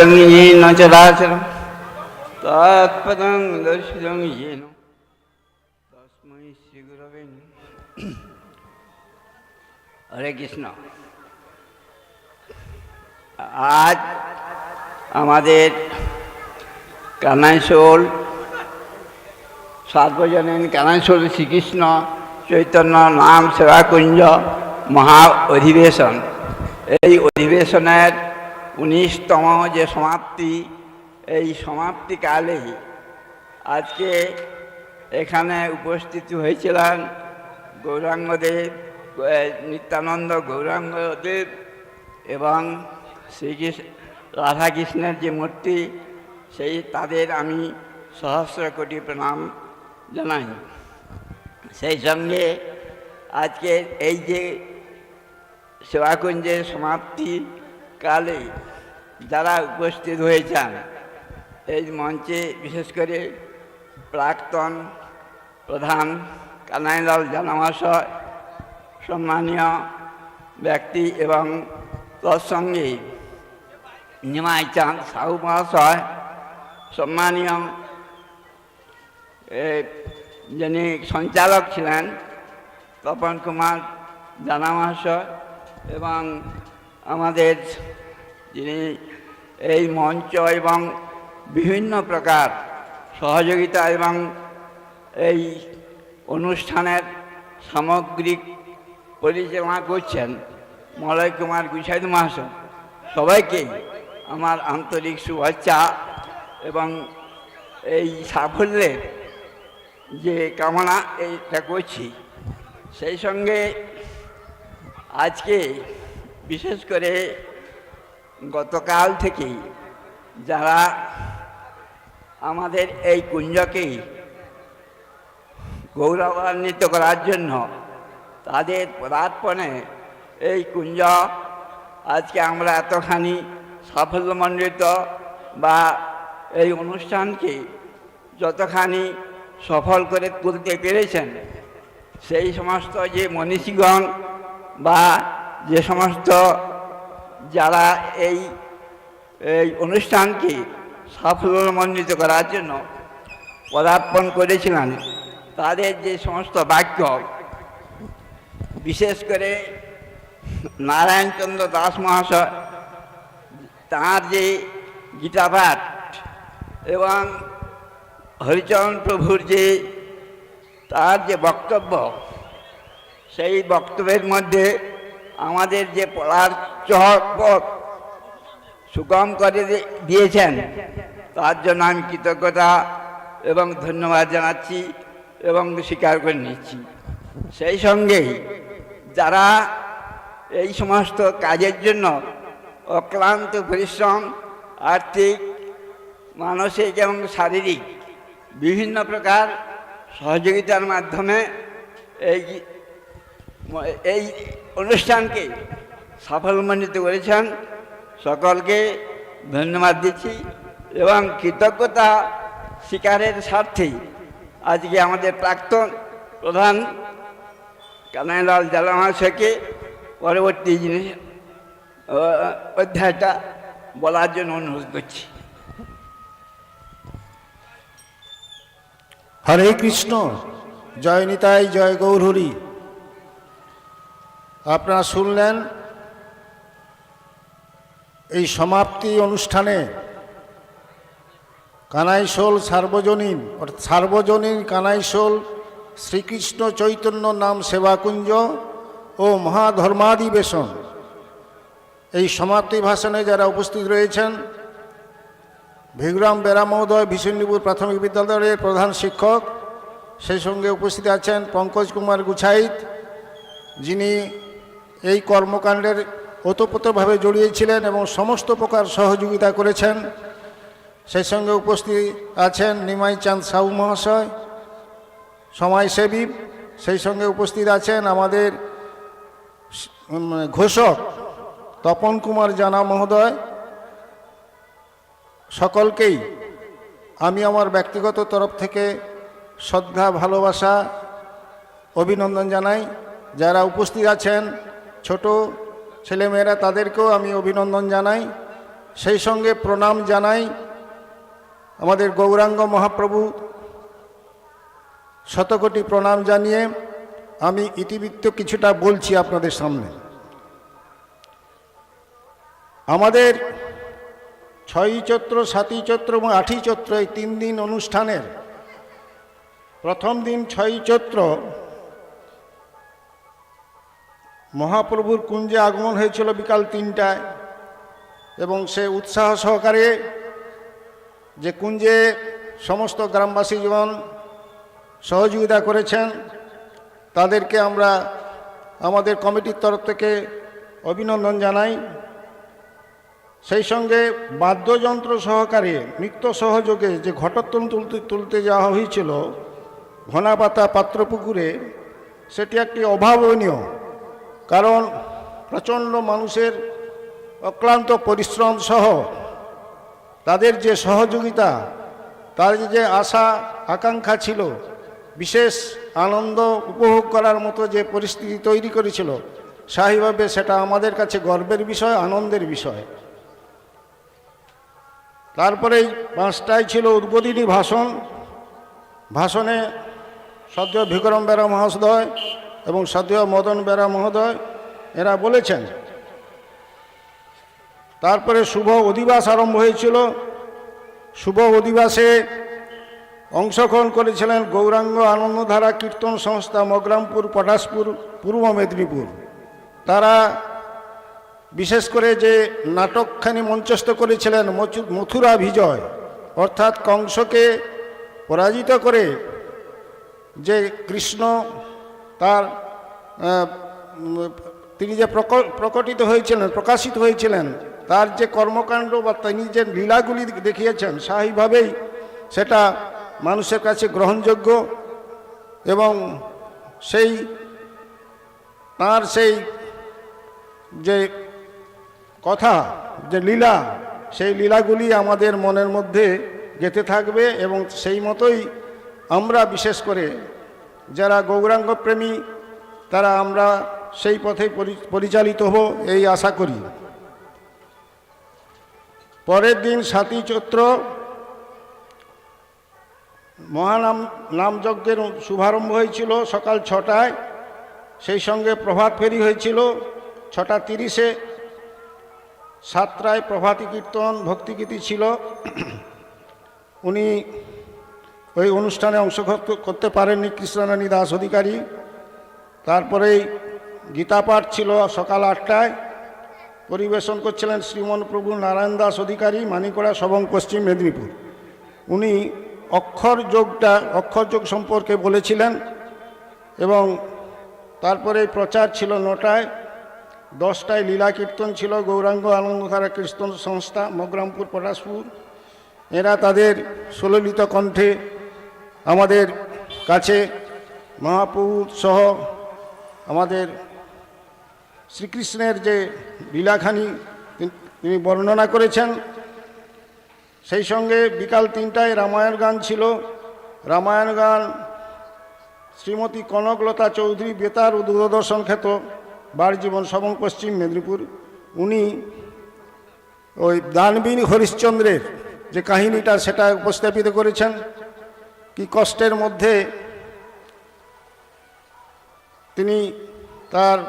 व्याप्तं येन चराचरं तत्पदं दर्शितं येन তসময় শ্রীগুরবে হরে কৃষ্ণ আজ আমাদের কানাইশোল সার্বজনীন কানাইশোল শ্রীকৃষ্ণ চৈতন্য নাম সেবাকুঞ্জ মহা অধিবেশন এই অধিবেশনের উনিশতম যে সমাপ্তি, এই সমাপ্তিকালে আজকে এখানে উপস্থিত হয়েছিলেন গৌরাঙ্গদেব নিত্যানন্দ গৌরাঙ্গদেব এবং শ্রীকৃষ্ণ রাধাকৃষ্ণের যে মূর্তি, সেই তাদের আমি সহস্র কোটি প্রণাম জানাই। সেই সঙ্গে আজকে এই যে সেবাকুঞ্জের সমাপ্তি কালে যারা উপস্থিত হয়েছেন, এই মঞ্চে বিশেষ করে প্রাক্তন প্রধান কানাইলাল জানামাশয় সম্মানীয় ব্যক্তি এবং তৎসঙ্গে নিমাই চাঁদ সাহু মহাশয়, সম্মানীয় যিনি সঞ্চালক ছিলেন, তপন কুমার জানা মহাশয় এবং আমাদের যিনি এই মঞ্চ এবং বিভিন্ন প্রকার সহযোগিতা এবং এই অনুষ্ঠানের সামগ্রিক পরিচালনা করছেন মলয় কুমার গুছাইদ মহাশয়। সবাইকে আমার আন্তরিক শুভেচ্ছা এবং এই সাফল্যের যে কামনা এইটা করছি। সেই সঙ্গে আজকে বিশেষ করে গতকাল থেকেই যারা আমাদের এই কুঞ্জকেই গৌরবান্বিত করার জন্য তাদের পদার্পণে এই কুঞ্জ আজকে আমরা এতখানি সাফল্যমণ্ডিত বা এই অনুষ্ঠানকে যতখানি সফল করে তুলতে পেরেছেন, সেই সমস্ত যে মনীষীগণ বা যে সমস্ত যারা এই এই অনুষ্ঠানকে সাফল্যমণ্ডিত করার জন্য পদার্পণ করেছিলেন, তাদের যে সমস্ত বাক্য, বিশেষ করে নারায়ণচন্দ্র দাস মহাশয়, তাঁর যে গীতাপাঠ এবং হরিচরণ প্রভুর যে, তার যে বক্তব্য, সেই বক্তব্যের মধ্যে আমাদের যে পড়ার চহপথ সুগম করে দিয়েছেন, তার জন্য আমি কৃতজ্ঞতা এবং ধন্যবাদ জানাচ্ছি এবং স্বীকার করে নিচ্ছি। সেই সঙ্গেই যারা এই সমস্ত কাজের জন্য অক্লান্ত পরিশ্রম, আর্থিক, মানসিক এবং শারীরিক বিভিন্ন প্রকার সহযোগিতার মাধ্যমে এই এই অনুষ্ঠানকে সাফল্যমণ্ডিত করেছেন। সকলকে ধন্যবাদ দিচ্ছি এবং কৃতজ্ঞতা স্বীকারের স্বার্থেই আজকে আমাদের প্রাক্তন প্রধান কানাইলাল জালামাশাকে পরবর্তী জিনিস অধ্যায়টা বলার জন্য অনুরোধ করছি। হরে কৃষ্ণ, জয় নিতাই, জয় গৌরহরি আপনারা শুনলেন এই সমাপ্তি অনুষ্ঠানে কানাইশোল সার্বজনীন, অর্থাৎ সার্বজনীন কানাইশোল শ্রীকৃষ্ণ চৈতন্য নাম সেবাকুঞ্জ ও মহাধর্মাধিবেশন। এই সমাপ্তি ভাষণে যারা উপস্থিত রয়েছেন, ভিগ্রাম বেরা মহোদয়, ভীষণীপুর প্রাথমিক বিদ্যালয়ের প্রধান শিক্ষক, সেই সঙ্গে উপস্থিত আছেন পঙ্কজ কুমার গুছাইত, যিনি এই কর্মকাণ্ডের ওতপ্রোতভাবে জড়িয়েছিলেন এবং সমস্ত প্রকার সহযোগিতা করেছেন। সেই সঙ্গে উপস্থিত আছেন নিমাই চাঁদ সাহু মহাশয় সমাজসেবী সেই সঙ্গে উপস্থিত আছেন আমাদের ঘোষক তপন কুমার জানা মহোদয়। সকলকেই আমি আমার ব্যক্তিগত তরফ থেকে শ্রদ্ধা, ভালোবাসা, অভিনন্দন জানাই। যারা উপস্থিত আছেন ছোট ছেলেমেয়েরা তাদেরকেও আমি অভিনন্দন জানাই। সেই সঙ্গে প্রণাম জানাই আমাদের গৌরাঙ্গ মহাপ্রভু। শতকোটি প্রণাম জানিয়ে আমি ইতিবৃত্ত কিছুটা বলছি আপনাদের সামনে। আমাদের ছয়ই চৈত্র, সাতই চৈত্র এবং আটই চৈত্র এই তিন দিন অনুষ্ঠানের প্রথম দিন ছয়ই চৈত্র মহাপ্রভুর কুঞ্জে আগমন হয়েছিল বিকাল তিনটায় এবং সে উৎসাহ সহকারে যে কুঞ্জে সমস্ত গ্রামবাসী জীবন সহযোগিতা করেছেন, তাদেরকে আমরা আমাদের কমিটির তরফ থেকে অভিনন্দন জানাই। সেই সঙ্গে বাদ্যযন্ত্র সহকারে নৃত্য সহযোগে যে ঘটোত্তম তুলতে তুলতে যাওয়া হয়েছিল, ঘনাপাতা পাত্রপুকুরে, সেটি একটি অভাবনীয় কারণ প্রচণ্ড মানুষের অক্লান্ত পরিশ্রম সহ তাদের যে সহযোগিতা তাদের যে আশা, আকাঙ্ক্ষা ছিল, বিশেষ আনন্দ উপভোগ করার মতো যে পরিস্থিতি তৈরি করেছিল, স্বাভাবিকভাবে সেটা আমাদের কাছে গর্বের বিষয়, আনন্দের বিষয়। তারপরেই পাঁচটায় ছিল উদ্বোধনী ভাষণ। ভাষণে সদ্য বিক্রম বেরা মহোদয় এবং সদ্য মদন বেরা মহোদয়, এরা বলেছেন, তারপরে শুভ অধিবাস আরম্ভ হয়েছিল। শুভ অধিবাসে অংশগ্রহণ করেছিলেন গৌরাঙ্গ আনন্দধারা কীর্তন সংস্থা মগরামপুর, পটাশপুর, পূর্ব মেদিনীপুর। তারা বিশেষ করে যে নাটকখানি মঞ্চস্থ করেছিলেন মথুরা বিজয়, অর্থাৎ কংসকে পরাজিত করে যে কৃষ্ণ তার তিনি যে প্রক- প্রকটিত হয়েছিলেন, প্রকাশিত হয়েছিলেন, তার যে কর্মকাণ্ড বা তিনি যে লীলাগুলি দেখিয়েছেন স্বাভাবিকভাবেই সেটা মানুষের কাছে গ্রহণযোগ্য এবং সেই, তার সেই যে কথা, যে লীলা, সেই লীলাগুলি আমাদের মনের মধ্যে গেঁথে থাকবে এবং সেই মতোই আমরা বিশেষ করে যারা গৌরাঙ্গ প্রেমী, তারা আমরা সেই পথে পরিচালিত হব এই আশা করি। পরের দিন সাতই চৈত্র, মহানাম, নামযজ্ঞের শুভারম্ভ হয়েছিল সকাল ছটায়। সেই সঙ্গে প্রভাত ফেরি হয়েছিল ছটা তিরিশে। সাতটায় প্রভাতী কীর্তন ভক্তিগীতি ছিল। উনি ওই অনুষ্ঠানে অংশগ্রহণ করতে পারেননি কৃষ্ণরানী দাস অধিকারী। তারপরেই গীতাপাঠ ছিল সকাল আটটায়। পরিবেশন করছিলেন শ্রীমন প্রভু নারায়ণ দাস অধিকারী, মানিকড়া সবং পশ্চিম মেদিনীপুর। উনি অক্ষর যোগটা, অক্ষর যোগ সম্পর্কে বলেছিলেন এবং তারপরে প্রচার ছিল নটায়। দশটায় লীলা কীর্তন ছিল, গৌরাঙ্গ আনন্দধারা কীর্তন সংস্থা, মগরামপুর পটাশপুর। এরা তাদের সুললিত কণ্ঠে আমাদের কাছে মহাপ্রভু সহ আমাদের শ্রীকৃষ্ণের যে লীলাখানি তিনি- বর্ণনা করেছেন, সেই সঙ্গে বিকাল তিনটায় রামায়ণ গান ছিল। রামায়ণ গান শ্রীমতী কনকলতা চৌধুরী বেতার ও দূরদর্শন খ্যাত বার জীবন সবং পশ্চিম মেদিনীপুর। উনি ওই দানবীন হরিশ্চন্দ্রের যে কাহিনীটা সেটা উপস্থাপিত করেছেন। কি কষ্টের মধ্যে তিনি তার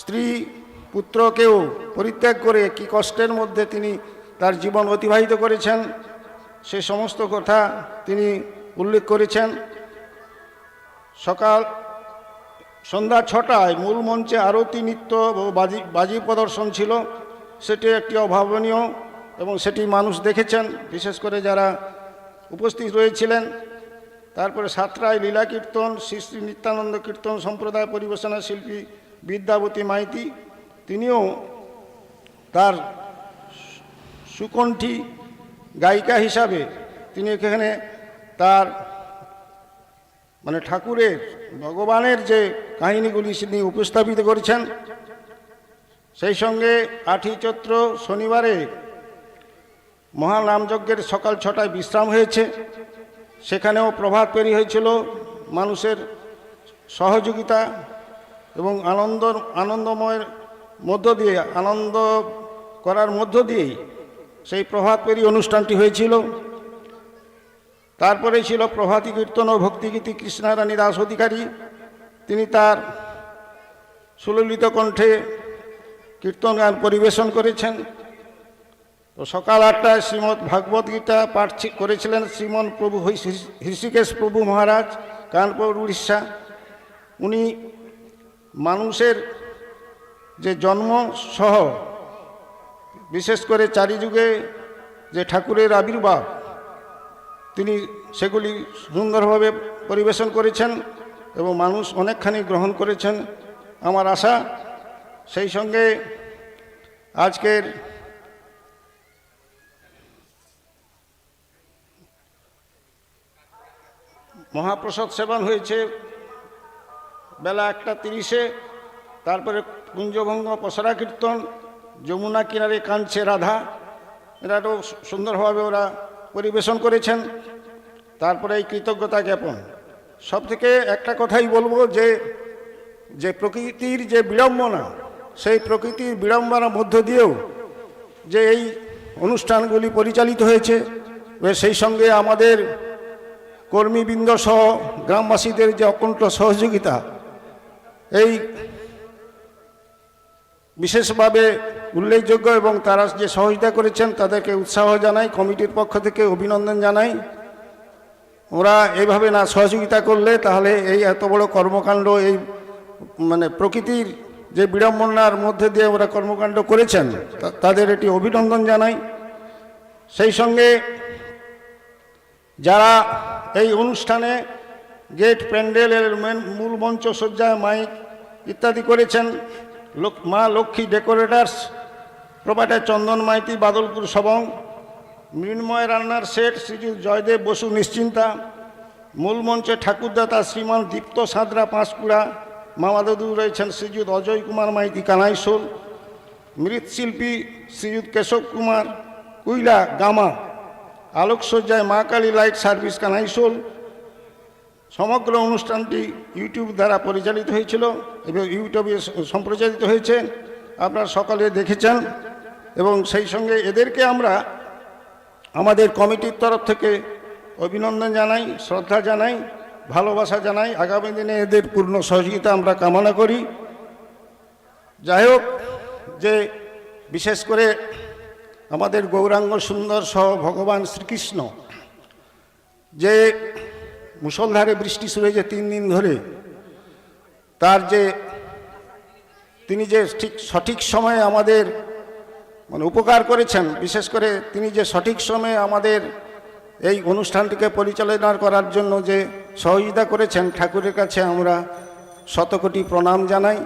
স্ত্রী পুত্রকেও পরিত্যাগ করে কি কষ্টের মধ্যে তিনি তার জীবন অতিবাহিত করেছেন, সে সমস্ত কথা তিনি উল্লেখ করেছেন। সকাল, সন্ধ্যা ছটায় মূল মঞ্চে আরতি, নৃত্য ও বাজি বাজি প্রদর্শন ছিল। সেটি একটি অভাবনীয় এবং সেটি মানুষ দেখেছেন, বিশেষ করে যারা উপস্থিত রয়েছিলেন। তারপরে সাতটায় লীলা কীর্তন, শ্রী শ্রী নিত্যানন্দ কীর্তন সম্প্রদায় পরিবেশনা শিল্পী বিদ্যাবতী মাইতি, তিনিও তার সুকণ্ঠী গায়িকা হিসাবে তিনি এখানে তার মানে ঠাকুরের, ভগবানের যে কাহিনীগুলি তিনি উপস্থাপিত করেছেন, সেই সঙ্গে আঠই চৈত্র শনিবারে মহানামযজ্ঞের সকাল ছটায় বিশ্রাম হয়েছে। সেখানেও প্রভাত পেরি হয়েছিল, মানুষের সহযোগিতা এবং আনন্দ, আনন্দময়ের মধ্য দিয়ে, আনন্দ করার মধ্য দিয়েই সেই প্রভাত পেরি অনুষ্ঠানটি হয়েছিল। তারপরে ছিল প্রভাতী কীর্তন ও ভক্তিগীতি কৃষ্ণারানী দাস অধিকারী। তিনি তার সুললিত কণ্ঠে কীর্তন গান পরিবেশন করেছেন। তো সকাল আটটায় শ্রীমৎ ভাগবত গীতা পাঠ করেছিলেন শ্রীমন প্রভু হৃষিকেশ প্রভু মহারাজ কানপুর উড়িষ্যা। উনি মানুষের যে জন্ম সহ, বিশেষ করে চারিযুগে যে ঠাকুরের আবির্ভাব, তিনি সেগুলি সুন্দরভাবে পরিবেশন করেছেন এবং মানুষ অনেকখানি গ্রহণ করেছেন। আমার আশা, সেই সঙ্গে আজকের মহাপ্রসাদ সেবন হয়েছে বেলা একটা তিরিশে, তারপরে কুঞ্জভঙ্গ, পসরা কীর্তন, যমুনা কিনারে কাঁদছে রাধা। এটাও সুন্দরভাবে ওরা পরিবেশন করেছেন। তারপরে এই কৃতজ্ঞতা জ্ঞাপন। সব থেকে একটা কথাই বলব যে যে প্রকৃতির যে বিড়ম্বনা, সেই প্রকৃতির বিড়ম্বনার মধ্য দিয়েও যে এই অনুষ্ঠানগুলি পরিচালিত হয়েছে সেই সঙ্গে আমাদের কর্মীবৃন্দ সহ গ্রামবাসীদের যে অকুণ্ঠ সহযোগিতা, এই বিশেষভাবে উল্লেখযোগ্য এবং তারা যে সহযোগিতা করেছেন তাদেরকে উৎসাহ জানাই, কমিটির পক্ষ থেকে অভিনন্দন জানাই। ওরা এইভাবে না সহযোগিতা করলে তাহলে এই এত বড় কর্মকাণ্ড, এই মানে প্রকৃতির যে বিড়ম্বনার মধ্যে দিয়ে ওরা কর্মকাণ্ড করেছেন তাদের এটি অভিনন্দন জানাই। সেই সঙ্গে যারা এই অনুষ্ঠানে গেট প্যান্ডেলের মূল মঞ্চ সজ্জায় মাইক ইত্যাদি করেছেন মা লক্ষ্মী ডেকোরেটার্স প্রপাটার চন্দন মাইতি, বাদলপুর সবং, মৃন্ময় রান্নার সেট শ্রীযুত জয়দেব বসু নিশ্চিন্তা, মূল মঞ্চে ঠাকুরদাতা শ্রীমান দীপ্ত সাঁতরা পাঁশকুড়া মামাদাদু রয়েছেন শ্রীযুত অজয় কুমার মাইতি কানাইশোল, মৃৎশিল্পী শ্রীযুত কেশব কুমার, কুইলা গামা আলোকসজ্জায় মা কালী লাইট সার্ভিস কানাইশোল সমগ্র অনুষ্ঠানটি ইউটিউব দ্বারা পরিচালিত হয়েছিল এবং ইউটিউবে সম্প্রচারিত হয়েছে। আপনারা সকলে দেখেছেন এবং সেই সঙ্গে এদেরকে আমরা আমাদের কমিটির তরফ থেকে অভিনন্দন জানাই, শ্রদ্ধা জানাই, ভালোবাসা জানাই। আগামী দিনে এদের পূর্ণ সহযোগিতা আমরা কামনা করি। যাই হোক, যে বিশেষ করে আমাদের গৌরাঙ্গ সুন্দর সহ ভগবান শ্রীকৃষ্ণ, যে মুসলধারে বৃষ্টি শুরু হয়েছে তিন দিন ধরে, তার যে তিনি যে ঠিক সঠিক সময়ে আমাদের মানে উপকার করেছেন, বিশেষ করে তিনি যে সঠিক সময়ে আমাদের এই অনুষ্ঠানটিকে পরিচালনা করার জন্য যে সহযোগিতা করেছেন, ঠাকুরের কাছে আমরা শতকোটি প্রণাম জানাই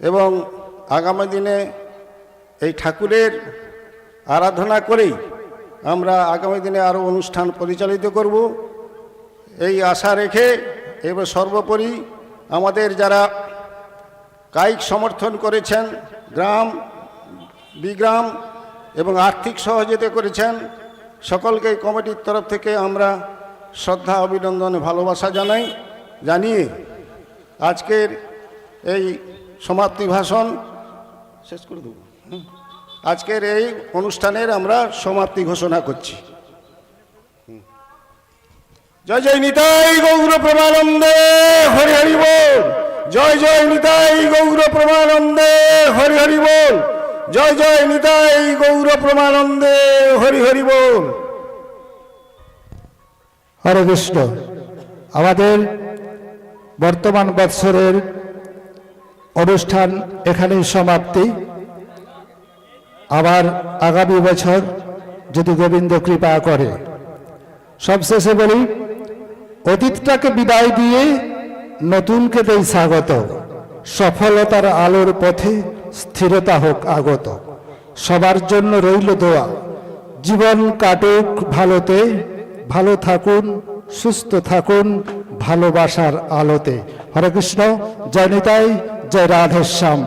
এবং আগামী দিনে এই ঠাকুরের আরাধনা করেই আমরা আগামী দিনে আরও অনুষ্ঠান পরিচালিত করব এই আশা রেখে এবার সর্বোপরি আমাদের যারা কায়িক সমর্থন করেছেন, গ্রাম, বিগ্রাম এবং আর্থিক সহযোগিতা করেছেন, সকলকে কমিটির তরফ থেকে আমরা শ্রদ্ধা, অভিনন্দন, ভালোবাসা জানাই, জানিয়ে আজকের এই সমাপ্তি ভাষণ শেষ করে দেবো। আজকের এই অনুষ্ঠানের আমরা সমাপ্তি ঘোষণা করছি। জয় জয় নিতাই গৌর প্রমানন্দে হরি হরি বল। জয় জয় নিতাই গৌর প্রমানন্দে হরি হরি বল। জয় জয় নিতাই গৌর প্রমানন্দে হরি হরি বল। হরে কৃষ্ণ। আমাদের বর্তমান বৎসরের অনুষ্ঠান এখানেই সমাপ্তি। আবার আগামী বছর যদি গোবিন্দ কৃপা করে, সবশেষে বলি, অতীতটাকে বিদায় দিয়ে নতুনকে দেই স্বাগত। সফলতার আলোর পথে স্থিরতা হোক আগত। সবার জন্য রইল দোয়া। জীবন কাটুক ভালোতে, ভালো থাকুন, সুস্থ থাকুন ভালোবাসার আলোতে। হরে কৃষ্ণ, জয় নিতাই, জয় রাধেশ্যাম।